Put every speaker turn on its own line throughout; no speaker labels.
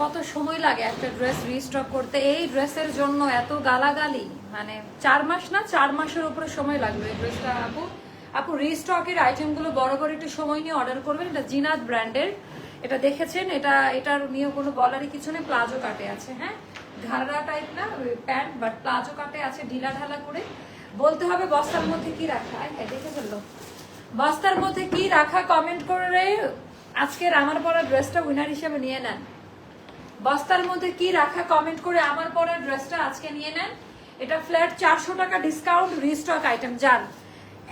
কত সময় লাগে একটা ড্রেস রিস্টক করতে? এই ড্রেসের জন্য এত গালাগালি? মানে চার মাস না? চার মাসের উপরে সময় লাগবে এই ড্রেসটা, আপু? আপু রিস্টকের আইটেমগুলো বড় করে একটু সময় নিয়ে অর্ডার করবেন। এটা জিনাত ব্র্যান্ডের। এটা দেখেছেন? এটা, এটার নিয়ে কোনো বলারই কিছু নেই। প্লাজো কাটে আছে হ্যাঁ? ঘাড়া টাইপ না প্যান্ট বাট প্লাজো কাটে আছে, ঢিলা ঢালা করে। বলতে হবে বস্তার মধ্যে কি রাখা? দেখে ফেলল। বস্তার মধ্যে কি রাখা কমেন্ট করে আজকের আমার পরা ড্রেসটা উইনার হিসেবে নিয়ে নেন। বস্তার মধ্যে কি রাখা কমেন্ট করে আমার পরে ড্রেসটা আজকে নিয়ে নেন। এটা ফ্ল্যাট চারশো টাকা ডিসকাউন্ট রিস্টক আইটেম যান।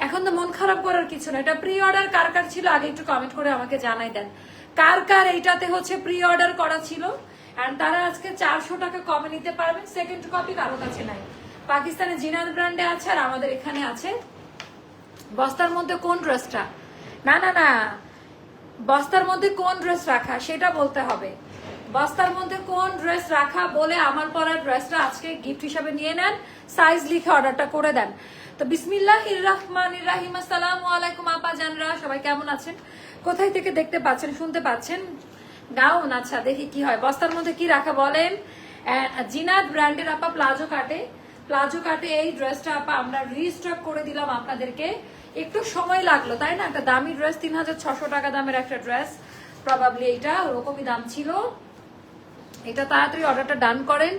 এখন তো মন খারাপ করার কিছু না। এটা প্রি অর্ডার কার কার ছিল আগে একটু কমেন্ট করে আমাকে জানাই দেন। কার কার এইটাতে হচ্ছে প্রি অর্ডার করা ছিল? অ্যান্ড তারা আজকে চারশো টাকা কমে নিতে পারবেন। সেকেন্ড কপি কারও কাছে নাই। পাকিস্তানের জিনাদ ব্র্যান্ডে আছে আর আমাদের এখানে আছে। বস্তার মধ্যে কোন ড্রেসটা? না না না। বস্তার মধ্যে কোন ড্রেস রাখা, সেটা বলতে হবে। বস্তার মধ্যে কোন ড্রেস রাখা বলে আমার পরার ড্রেসটা আজকে গিফট হিসাবে নিয়ে নেন সাইজ লিখে অর্ডারটা করে দেন। তো বিসমিল্লাহ রহমান রাহিম, আসসালাম আলাইকুম আপা জানরা সবাই কেমন আছেন? কোথায় থেকে দেখতে পাচ্ছেন, শুনতে পাচ্ছেন? গাউন আচ্ছা দেখি কি হয়। বস্তার মধ্যে কি রাখা বলেন? জিনাত ব্র্যান্ডের আপা প্লাজো কাটে। প্লাজো কাটে, এই ড্রেসটা আপা আমরা রিস্টক করে দিলাম আপনাদেরকে। একটু সময় লাগল, তাই না? একটা দামি ড্রেস তিন হাজার ছশো টাকা দামের একটা ড্রেস প্রবাবলি এইটা, ওরকমই দাম ছিল। এটা তাড়াতাড়ি অর্ডারটা ডান করেন।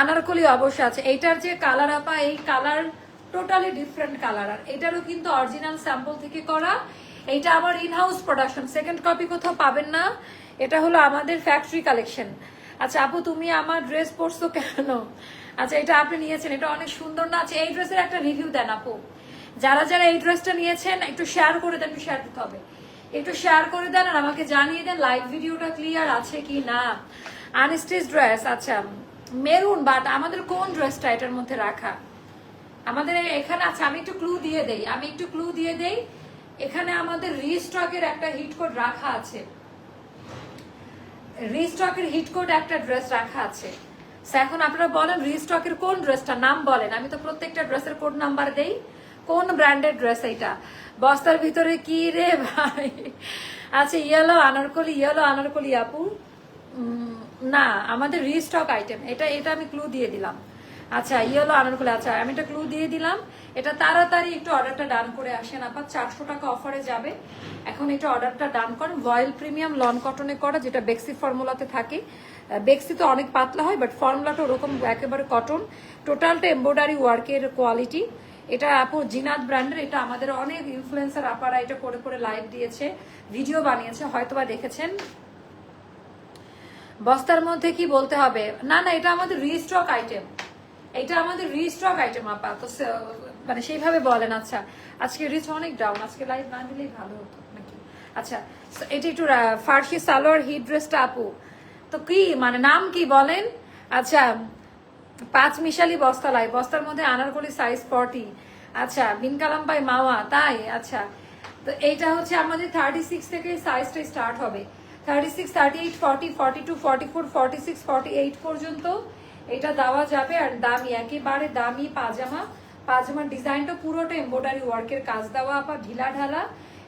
আনারকলি অবশ্যই আছে। এইটার যে কালার আপা, এই কালার টোটালি ডিফারেন্ট কালার আর এটারও কিন্তু অরিজিনাল স্যাম্পল থেকে করা। এইটা আমার ইনহাউস প্রোডাকশন সেকেন্ড কপি কোথাও পাবেন না। এটা হলো আমাদের ফ্যাক্টরি কালেকশন আচ্ছা আপু, তুমি আমার ড্রেস পরছো কেন? আচ্ছা এটা আপনি নিয়েছেন, এটা অনেক সুন্দর না? আছে এই ড্রেসের একটা রিভিউ দেন আপু। যারা যারা এই ড্রেসটা নিয়েছেন, একটু শেয়ার করে দেন শেয়ার দিতে হবে। একটু শেয়ার করে দেন আর আমাকে জানিয়ে দেন লাইভ ভিডিওটা ক্লিয়ার আছে কি না। আনস্টিচ ড্রেস আচ্ছা মেরুন বাট আমাদের কোন ড্রেসটা এটার মধ্যে রাখা? আমাদের এখানে আছে আমি একটু ক্লু দিয়ে দেই, আমি একটু ক্লু দিয়ে দেই। এখানে আমাদের রিস্টকের একটা হিট কোড রাখা আছে। রিস্টকের হিট কোড একটা ড্রেস রাখা আছে। এখন আপনারা বলেন রিস্টকের কোন ড্রেসটা নাম বলেন। আমি তো প্রত্যেকটা ড্রেসের কোড নাম্বার দেই। কোন ব্র্যান্ডের ড্রেস এইটা? বস্তার ভিতরে কি রে ভাই? আচ্ছা ইয়েলো আনারকলি ইয়েলো আনারকলি আপু। না, আমাদের রিস্টক আইটেম এটা এটা আমি ক্লু দিয়ে দিলাম। আচ্ছা ইয়েলো আনারকলি আচ্ছা আমি এটা ক্লু দিয়ে দিলাম। এটা তাড়াতাড়ি একটু অর্ডারটা ডান করে আসেন আপাত চারশো টাকা অফারে যাবে। এখন এটা অর্ডারটা ডান করেন। ভয়েল প্রিমিয়াম লন কটনে করা, যেটা বেক্সি ফর্মুলাতে থাকে। বেক্সি তো অনেক পাতলা হয় বাট ফর্মুলাটা ওরকম একেবারে কটন টোটালটা এমব্রয়ডারি ওয়ার্কের কোয়ালিটি এটা আপু, জিনাত ব্র্যান্ডের, এটা আমাদের অনেক ইনফ্লুয়েন্সার আপারা এটা করে করে লাইভ দিয়েছে ভিডিও বানিয়েছে, হয়তোবা দেখেছেন। বস্তার মধ্যে কি বলতে হবে? না না, এটা আমাদের রিস্টক আইটেম এটা আমাদের রিস্টক আইটেম আপা, তো মানে সেইভাবে বলেন আচ্ছা। আজকে রিচ অনেক ডাউন আজকে লাইভ না দিলেই ভালো হতো, নাকি? আচ্ছা এটা একটু ফার্সি সালোয়ার হিট ড্রেসটা আপু তো কি মানে নাম কি বলেন? আচ্ছা পাঁচ মিশালি বস্তা লাই বস্তার মধ্যে আনারকলি সাইজ ফর্টি আচ্ছা বিন কালাম পাই মাওয়া, তাই? আচ্ছা তো এইটা হচ্ছে আমাদের থার্টি সিক্স থেকে সাইজটা স্টার্ট হবে। Thirty six thirty eight forty forty two forty four forty six forty eight পর্যন্ত এটা দেওয়া যাবে আর দামি, একেবারে দামি পাজামা। পাজামার ডিজাইনটা পুরোটা এম্ব্রয়ডারি ওয়ার্কের কাজ দেওয়া, আপা, ঢিলা ঢালা।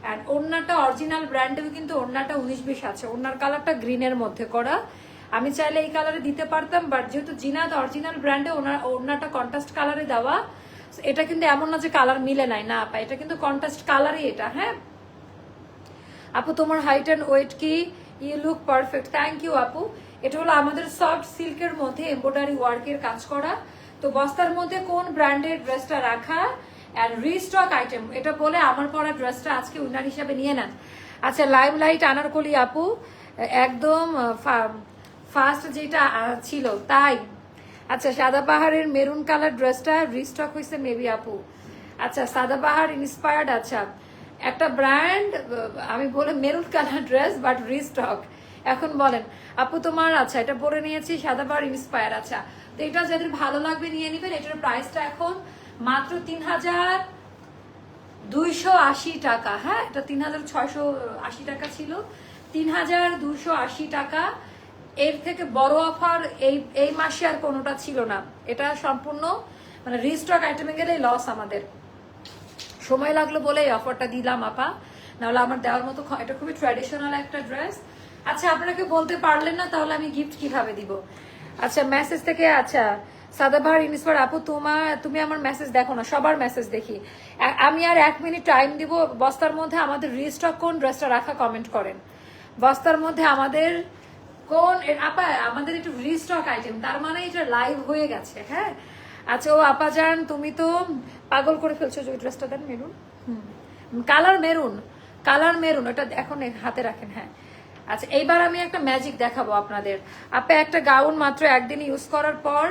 অ্যান্ড ওড়নাটা অরিজিনাল ব্র্যান্ডেও কিন্তু ওড়নাটা উনিশ বিশ আছে। ওড়নার কালারটা গ্রিনের মধ্যে করা। আমি চাইলে এই কালারে দিতে পারতাম বাট যেহেতু জিনাদ অরিজিনাল ব্র্যান্ডে ওনার ওড়নাটা কন্ট্রাস্ট কালারে দেওয়া, এটা কিন্তু এমন না যে কালার মিলে নাই। না, আপা, এটা কিন্তু কন্ট্রাস্ট কালারই এটা হ্যাঁ? আপু, তোমার হাইট অ্যান্ড ওয়েট কি? You look perfect thank you আপু। এটা হলো আমাদের সফট সিল্কের মধ্যে এমব্রয়ডারি ওয়ার্কের কাজ করা। তো বস্তার মধ্যে কোন ব্র্যান্ডের ড্রেসটা রাখা? অ্যান্ড রিস্টক আইটেম এটা বলে আমার পরা ড্রেসটা আজকে উইনার হিসাবে নিয়ে নেন। আচ্ছা লাইভ লাইট আনারকলি আপু, একদম ফার্স্ট যেটা ছিল, তাই। আচ্ছা সাদা পাহাড়ের মেরুন কালার ড্রেসটা রিস্টক হয়েছে মেবি আপু। আচ্ছা সাদা পাহাড় ইন্সপায়ার্ড আচ্ছা। একটা ব্র্যান্ড আমি বলে maroon colour dress but restock এখন বলেন, আপু তোমার আচ্ছা এটা পরে নিয়েছি, সাদা পাহাড় ইন্সপায়ার আচ্ছা। তো এটা যাদের ভালো লাগবে নিয়ে নেবেন, এটার প্রাইসটা এখন মাত্র তিন হাজার দুইশো আশি টাকা হ্যাঁ? এটা তিন হাজার ছয়শো আশি টাকা ছিল। তিন হাজার দুশো আশি টাকা। এর থেকে বড় অফার এই এই মাসে আর কোনোটা ছিল না। এটা সম্পূর্ণ মানে রিস্টক আইটেমে গেলেই লস আমাদের। সময় লাগল বলে এই অফারটা দিলাম, আপা। নাহলে আমার দেওয়ার মতো এটা খুবই ট্র্যাডিশনাল একটা ড্রেস আচ্ছা আপনাকে বলতে পারলেন না, তাহলে আমি গিফট কীভাবে দিব? আচ্ছা মেসেজ থেকে আচ্ছা সাদাভার ইনস্পার আপু তোমা তুমি আমার মেসেজ দেখো না, সবার মেসেজ দেখি। আমি আর এক মিনিট টাইম দিব, বস্তার মধ্যে আমাদের রিস্টক কোন ড্রেসটা রাখা কমেন্ট করেন। বস্তার মধ্যে আমাদের কোন আপা, আমাদের একটু রিস্টক আইটেম তার মানে এটা লাইভ হয়ে গেছে হ্যাঁ? আচ্ছা ও, আপা যান তুমি তো পাগল করে ফেলছো যে ওই ড্রেসটা দেন, maroon. Colour maroon colour maroon, ওটা এখন হাতে রাখেন হ্যাঁ। আচ্ছা এইবার আমি একটা ম্যাজিক দেখাবো আপনাদের। আপনি একটা গাউন মাত্র একদিন ইউজ করার পর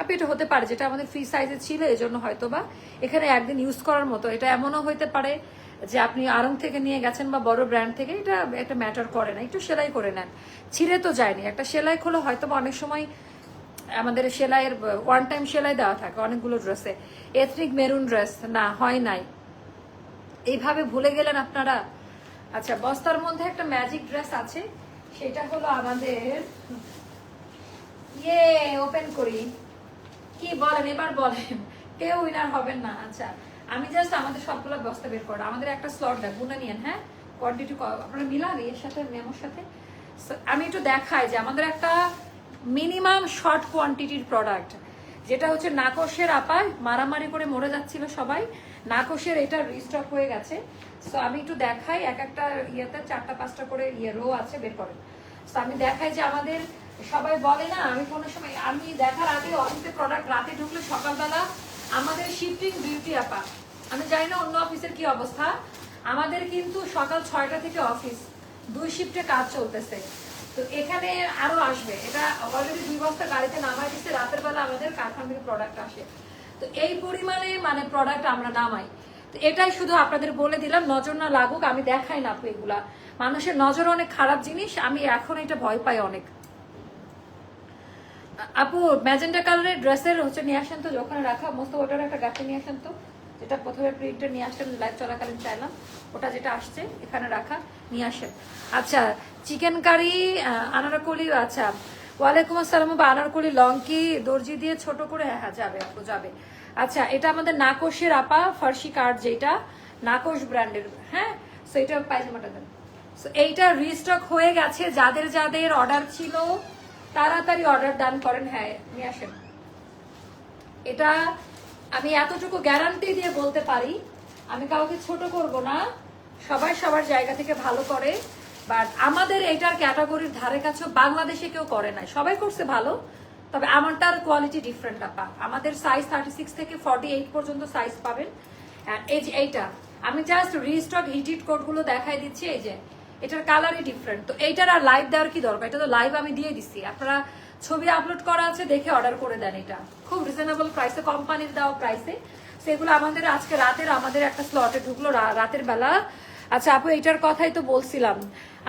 আপনি এটা হতে পারে যেটা আমাদের ফ্রি সাইজে ছিল এই জন্য হয়তো বা এখানে একদিন ইউজ করার মতো। এটা এমনও হইতে পারে যে আপনি আরং থেকে নিয়ে গেছেন বা বড় ব্র্যান্ড থেকে, এটা একটা ম্যাটার করে না, একটু সেলাই করে নেন। ছিঁড়ে তো যায়নি। একটা সেলাই খোলা হয়তো বা অনেক সময় আমাদের সেলাইয়ের ওয়ান টাইম সেলাই দেওয়া থাকে অনেকগুলো ড্রেসে এথনিক মেরুন ড্রেস না, হয় নাই। এইভাবে ভুলে গেলেন আপনারা? আচ্ছা বস্তার মধ্যে একটা ম্যাজিক ড্রেস আছে, সেটা হলো আমাদের ইয়ে ওপেন করি। কি বলেন? এবার বলেন। কেউ উইনার হবেন না। আচ্ছা আমি জাস্ট আমাদের সবগুলো বস্তা বের করো আমাদের একটা স্লট দেখ, গুনে নিয়েন হ্যাঁ? কোয়ান্টিটি আপনারা মিলান, এর সাথে মেমোর সাথে। আমি একটু দেখাই যে আমাদের একটা মিনিমাম শর্ট কোয়ান্টিটির প্রোডাক্ট যেটা হচ্ছে নাকশের আপায়, মারামারি করে মরে যাচ্ছিল সবাই। নাকশের এটা রিস্টক হয়ে গেছে। সো আমি একটু দেখাই, এক একটা ইয়েতে চারটা, পাঁচটা করে ইয়ে রো আছে বের করেন। সো আমি দেখাই যে আমাদের সবাই বলে না, আমি কোনো সময়, আমি দেখার আগে অফিসে প্রোডাক্ট রাতে ঢুকলে সকালবেলা আমাদের শিফটিং ডিউটি আপা। আমি জানি না অন্য অফিসের কি অবস্থা। আমাদের কিন্তু সকাল ছয়টা থেকে অফিস, দুই শিফটে কাজ চলতেছে। তো এখানে আরও আসবে। এটা অলরেডি দুই বস্তা গাড়িতে নামাই দিচ্ছে রাতের বেলা আমাদের কারখানা থেকে প্রোডাক্ট আসে। তো এই পরিমাণে মানে প্রোডাক্ট আমরা নামাই। তো এটাই শুধু আপনাদের বলে দিলাম, নজর না লাগুক, আমি দেখাই না আপু এগুলা। মানুষের নজর অনেক খারাপ জিনিস, আমি এখন এটা ভয় পাই অনেক। আপু, ম্যাজেন্টা কালারের ড্রেসের হচ্ছে নিয়ে আসেন তো ওখানে রাখা, মস্ত ওটার একটা গাছে নিয়ে আসেন তো। যেটা প্রথমে প্রিন্টে নিয়ে আসলাম লাইভ চলাকালীন চাইলাম। ওটা যেটা আসছে, এখানে রাখা, নিয়ে আসেন। আচ্ছা চিকেন কারি আনারকলি আচ্ছা। ওয়ালাইকুম আসসালাম বা আনারকলি লঙ্কি দর্জি দিয়ে ছোট করে হ্যাঁ হ্যাঁ যাবে আপু, যাবে। আচ্ছা এটা আমাদের নাকশের আপা, ফার্সি কার্ড যেটা, নাকশ ব্র্যান্ডের হ্যাঁ? সো এটা পায়জামাটা দেন। সো এইটা রিস্টক হয়ে গেছে, যাদের যাদের অর্ডার ছিল তাড়াতাড়ি অর্ডার ডান করেন হ্যাঁ নিয়ে আসেন। এটা আমি এতটুকু গ্যারান্টি দিয়ে বলতে পারি, আমি কাউকে ছোট করব না, সবাই সবার জায়গা থেকে ভালো করে বাট আমাদের এটার ক্যাটাগরির ধারে কাছে বাংলাদেশে কেউ করে না সবাই করছে ভালো, তবে আমারটার কোয়ালিটি ডিফারেন্ট আপা। আমাদের সাইজ থার্টি সিক্স থেকে ফর্টি এইট পর্যন্ত সাইজ পাবেন। এই যে এইটা, আমি জাস্ট রিস্টক হিটিড কোডগুলো দেখাই দিচ্ছি, এই যে এটার কালারই ডিফারেন্ট তো এইটার আর লাইভ দেওয়ার কি দরকার? এটা তো লাইভ আমি দিয়ে দিচ্ছি আপনারা ছবি আপলোড করা আছে দেখে অর্ডার করে দেন এটা। খুব রিজনেবল প্রাইসে কোম্পানির দেওয়া প্রাইসে সেগুলো আমাদের আজকে রাতের আমাদের একটা স্লটে ঢুকলো রাতের বেলা। আচ্ছা আপু এটার কথাই তো বলছিলাম।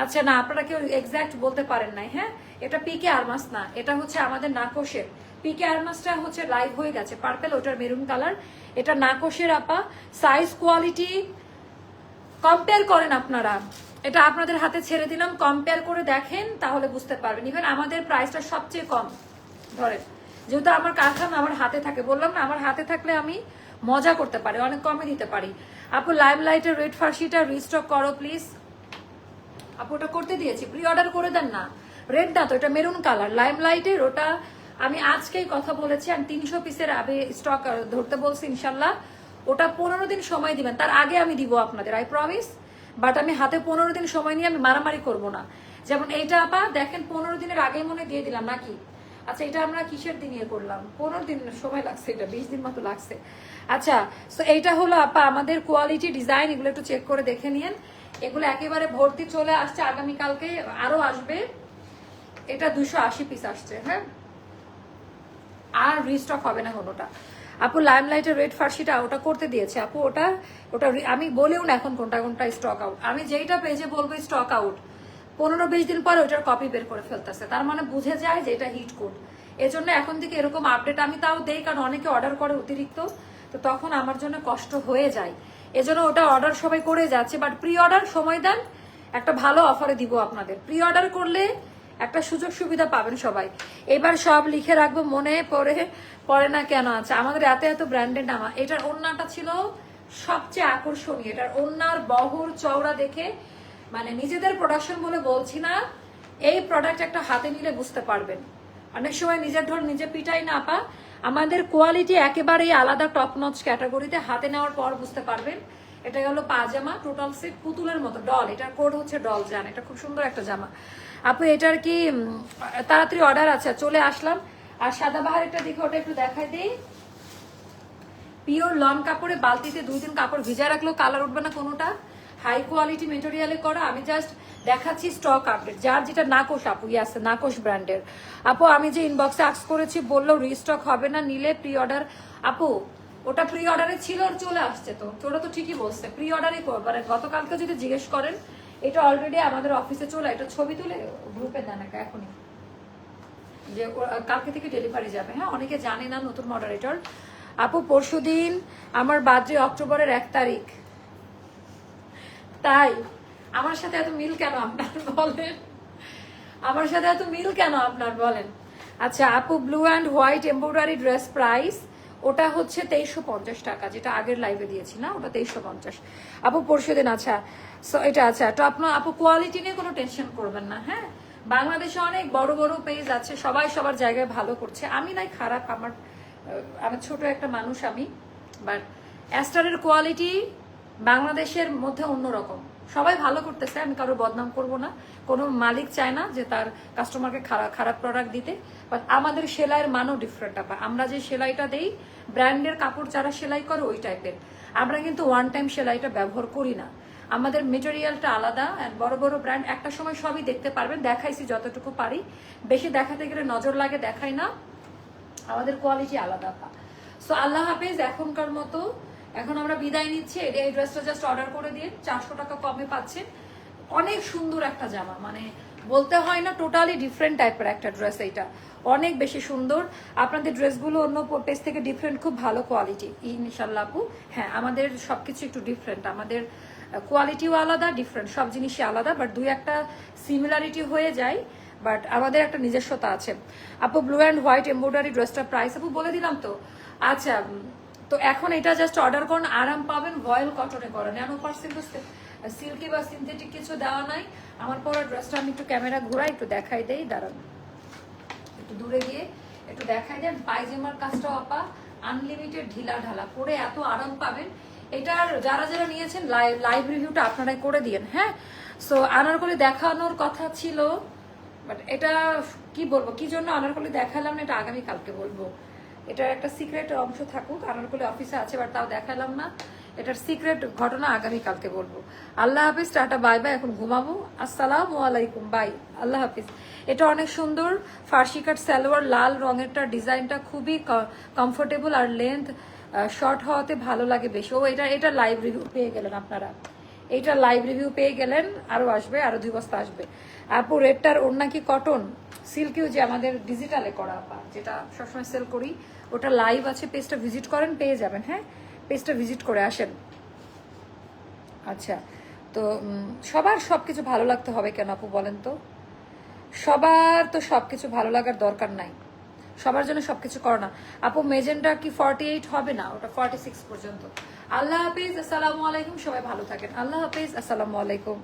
আচ্ছা না, আপনারা কেউ এক্সাক্ট বলতে পারেন নাই হ্যাঁ? এটা পিকে আরমাস না, এটা হচ্ছে আমাদের নাকশের। পিকে আরমাসটা হচ্ছে লাইভ হয়ে গেছে। পার্পেল ওটার মেরুন কালার এটা নাকশের আপা। সাইজ কোয়ালিটি কম্পেয়ার করেন আপনারা। এটা আপনাদের হাতে ছেড়ে দিলাম। কম্পেয়ার করে দেখেন, তাহলে বুঝতে পারবেন। ইভেন আমাদের প্রাইসটা সবচেয়ে কম। ধরেন, যেহেতু আমার কারখানা আমার হাতে থাকে, বললাম না, আমার হাতে থাকলে আমি মজা করতে পারি, অনেক কমে দিতে পারি। আপু লাইভ লাইটের রেড ফার্সিটা রিস্টক করো প্লিজ আপু, ওটা করতে দিয়েছি। প্রি অর্ডার করে দেন না। রেড না তো, এটা মেরুন কালার লাইম লাইটের ওটা আমি আজকেই কথা বলেছি আর তিনশো পিসের আগে স্টক ধরতে বলছি, ইনশাল্লাহ। ওটা পনেরো দিন সময় দিবেন। তার আগে আমি দিব আপনাদের আই প্রমিস বাট আমি হাতে পনেরো দিন সময় নিয়ে আমি মারামারি করব না। যেমন এইটা আপা, দেখেন পনেরো দিনের আগে মনে দিয়ে দিলাম নাকি? আচ্ছা এটা আমরা কিসের দিন ইয়ে করলাম? পনেরো দিন সময় লাগছে এটা, বিশ দিন মতো লাগছে। আচ্ছা তো এইটা হলো আপা আমাদের কোয়ালিটি ডিজাইন এগুলো একটু চেক করে দেখে নিন এগুলো একেবারে ভর্তি চলে আসছে, আগামীকালকে আরও আসবে। এটা দুশো আশি পিস আসছে হ্যাঁ? আর রিস্টক হবে না কোনোটা। আপু লাইম লাইটের রেড ফার্সিটা ওটা করতে দিয়েছে। আপু, ওটা ওটা আমি বলেও না এখন কোনটা কোনটা স্টক আউট আমি যেইটা পেজে বলব স্টক আউট পনেরো বিশ দিন পরে ওইটার কপি বের করে ফেলতেছে। তার মানে বুঝে যায় যে এটা হিট কোড এজন্য এখন থেকে এরকম আপডেট আমি তাও দেই, কারণ অনেকে অর্ডার করে অতিরিক্ত, তো তখন আমার জন্য কষ্ট হয়ে যায়। এজন্য ওটা অর্ডার সবাই করে যাচ্ছে বাট প্রি অর্ডার সময় দেন, একটা ভালো অফারে দিব আপনাদের। প্রি অর্ডার করলে একটা সুযোগ সুবিধা পাবেন সবাই। এবার সব লিখে রাখব, মনে পড়ে পড়ে না কেন আছে। আমাদের এত এত ব্র্যান্ডের নাম। এটার অন্যটা ছিল সবচেয়ে আকর্ষণীয়। এটার ওনার বহর চওড়া দেখে মানে নিজেদের প্রোডাকশন বলে বলছি না, এই প্রোডাক্ট একটা হাতে নিলে বুঝতে পারবেন। অনেক সময় নিজের ধর নিজে পিটাই না পা আমাদের কোয়ালিটি একেবারেই আলাদা টপ নচ ক্যাটাগরিতে হাতে নেওয়ার পর বুঝতে পারবেন। এটা গেল পাজামা টোটাল সেট পুতুলের মতো ডল এটার কোড হচ্ছে ডল জান। এটা খুব সুন্দর একটা জামা। আপু, এটার কি তাড়াতাড়ি অর্ডার আছে, চলে আসলাম। আর সাদাবাহার একটা দিকে ওটা একটু দেখাই দিই। পিওর লং কাপড়ে বালতিতে দুই দিন কাপড় ভিজা রাখলেও কালার উঠবে না কোনোটা। হাই কোয়ালিটি মেটেরিয়ালে করা, আমি জাস্ট দেখাচ্ছি স্টক আপডেট যার যেটা নাকোশ আপু আছে নাকোশ ব্র্যান্ডের আপু, আমি যে ইনবক্সে আক্স করেছি, বলল রিস্টক হবে না, নিলে প্রি অর্ডার আপু, ওটা প্রি অর্ডারে ছিল আর চলে আসছে তো, তোরা তো ঠিকই বলছে প্রি অর্ডারই মানে গতকালকে যদি জিজ্ঞেস করেন এটা অলরেডি আমাদের অফিসে চলে এটা ছবি তুলে গ্রুপে দেন একটা এখনই। যে কালকে থেকে ডেলিভারি যাবে হ্যাঁ? অনেকে জানে না নতুন মডারেটর আপু, পরশুদিন আমার বার্থডে অক্টোবরের এক তারিখ। তাই, আমার সাথে এত মিল কেন আপনার বলেন? আমার সাথে এত মিল কেন আপনার বলেন? আচ্ছা আপু blue and white embroidery dress price ওটা হচ্ছে তেইশশো পঞ্চাশ টাকা, যেটা আগের লাইভে দিয়েছি, না? ওটা তেইশশো পঞ্চাশ। আপু পরশু দিন আচ্ছা সো এটা আচ্ছা তো আপনার আপু কোয়ালিটি নিয়ে কোনো টেনশন করবেন না হ্যাঁ? বাংলাদেশে অনেক বড় বড় পেজ আছে, সবাই সবার জায়গায় ভালো করছে। আমি নাই খারাপ, আমার আমার আমি ছোট একটা মানুষ আমি বাট অ্যাস্টারের কোয়ালিটি বাংলাদেশের মধ্যে অন্যরকম। সবাই ভালো করতেছে, আমি কারও বদনাম করব না। কোনো মালিক চায় না যে তার কাস্টমারকে খারাপ খারাপ প্রোডাক্ট দিতে। বাট আমাদের সেলাইয়ের মানও ডিফারেন্ট আপা আমরা যে সেলাইটা দেই ব্র্যান্ডের কাপড় যারা সেলাই করে ওই টাইপের আমরা কিন্তু ওয়ান টাইম সেলাইটা ব্যবহার করি না। আমাদের মেটেরিয়ালটা আলাদা বড় বড় ব্র্যান্ড একটা সময় সবই দেখতে পারবেন দেখাইছি যতটুকু পারি। বেশি দেখাতে গেলে নজর লাগে, দেখাই না। আমাদের কোয়ালিটি আলাদা। সো আল্লাহ হাফেজ, এখনকার মতো এখন আমরা বিদায় নিচ্ছি। এই- এই ড্রেসটা জাস্ট অর্ডার করে দিয়ে চারশো টাকা কমে পাচ্ছেন। অনেক সুন্দর একটা জামা। মানে বলতে হয় না টোটালি ডিফারেন্ট টাইপের একটা ড্রেস এইটা। অনেক বেশি সুন্দর। আপনাদের ড্রেসগুলো অন্য পেজ থেকে ডিফারেন্ট খুব ভালো কোয়ালিটি ইনশাল্লাহ আপু। হ্যাঁ আমাদের সব কিছু একটু ডিফারেন্ট আমাদের কোয়ালিটিও আলাদা ডিফারেন্ট সব জিনিসই আলাদা বাট দুই একটা সিমিলারিটি হয়ে যায়। বাট আমাদের একটা নিজস্বতা আছে। আপু ব্লু অ্যান্ড হোয়াইট এমব্রয়ডারি ড্রেসটার প্রাইস আপু, বলে দিলাম তো? আচ্ছা তো এখন এটা জাস্ট অর্ডার করুন, আরাম পাবেন ভয়েল কটনে করেন ন্যানো পার্সেন্ট সিল্কি বা সিনথেটিক কিছু দেওয়া নাই। আমার পরে ড্রেসটা আমি একটু ক্যামেরা ঘুরাই, একটু দেখাই দেই, দাঁড়ান। একটু দূরে গিয়ে একটু দেখাই দেন। পায়জামার কাজটাও আপা আনলিমিটেড ঢিলা ঢালা, পরে এত আরাম পাবেন। এটার যারা যারা নিয়েছেন লাইভ রিভিউটা আপনারাই করে দিয়েন হ্যাঁ? সো আনারকলি দেখানোর কথা ছিল বাট এটা কি বলব, কি জন্য আনারকলি দেখালাম না, এটা আগামীকালকে বলব। এটার একটা সিক্রেট অংশ থাকুক আনারকলি অফিসে আছে বাট তাও দেখালাম না। এটার সিক্রেট ঘটনা আগামী কালকে বলব। আল্লাহ হাফিজ, টাটা বাই বাই এখন ঘুমাবো। আসসালামু আলাইকুম বাই আল্লাহ হাফিজ। এটা অনেক সুন্দর, ফার্সি কাট সালোয়ার, লাল রঙেরটা ডিজাইনটা খুবই কমফোর্টেবল আর লেন্থ শর্ট হওয়াতে ভালো লাগে বেশি। ও, এটা এটা লাইভ রিভিউ পেয়ে গেলেন আপনারা। এইটা লাইভ রিভিউ পেয়ে গেলেন, আরও আসবে, আরও দুই বস্তা আসবে। আপু, রেডটার ওর নাকি কটন সিল্কিও যে আমাদের ডিজিটালে করা আপা যেটা সবসময় সেল করি, ওটা লাইভ আছে পেজটা ভিজিট করেন, পেয়ে যাবেন হ্যাঁ? পেজটা ভিজিট করে আসেন। আচ্ছা তো সবার সবকিছু ভালো লাগতে হবে কেন আপু বলেন তো? সবার তো সবকিছু ভালো লাগার দরকার নাই। সবার জন্য সবকিছু করো না। আপু, মেজেন্টা কি ফর্টি এইট হবে না? ওটা ফর্টি সিক্স পর্যন্ত। আল্লাহ হাফিজ, আসসালামু আলাইকুম, সবাই ভালো থাকেন। আল্লাহ হাফিজ, আসসালামু আলাইকুম।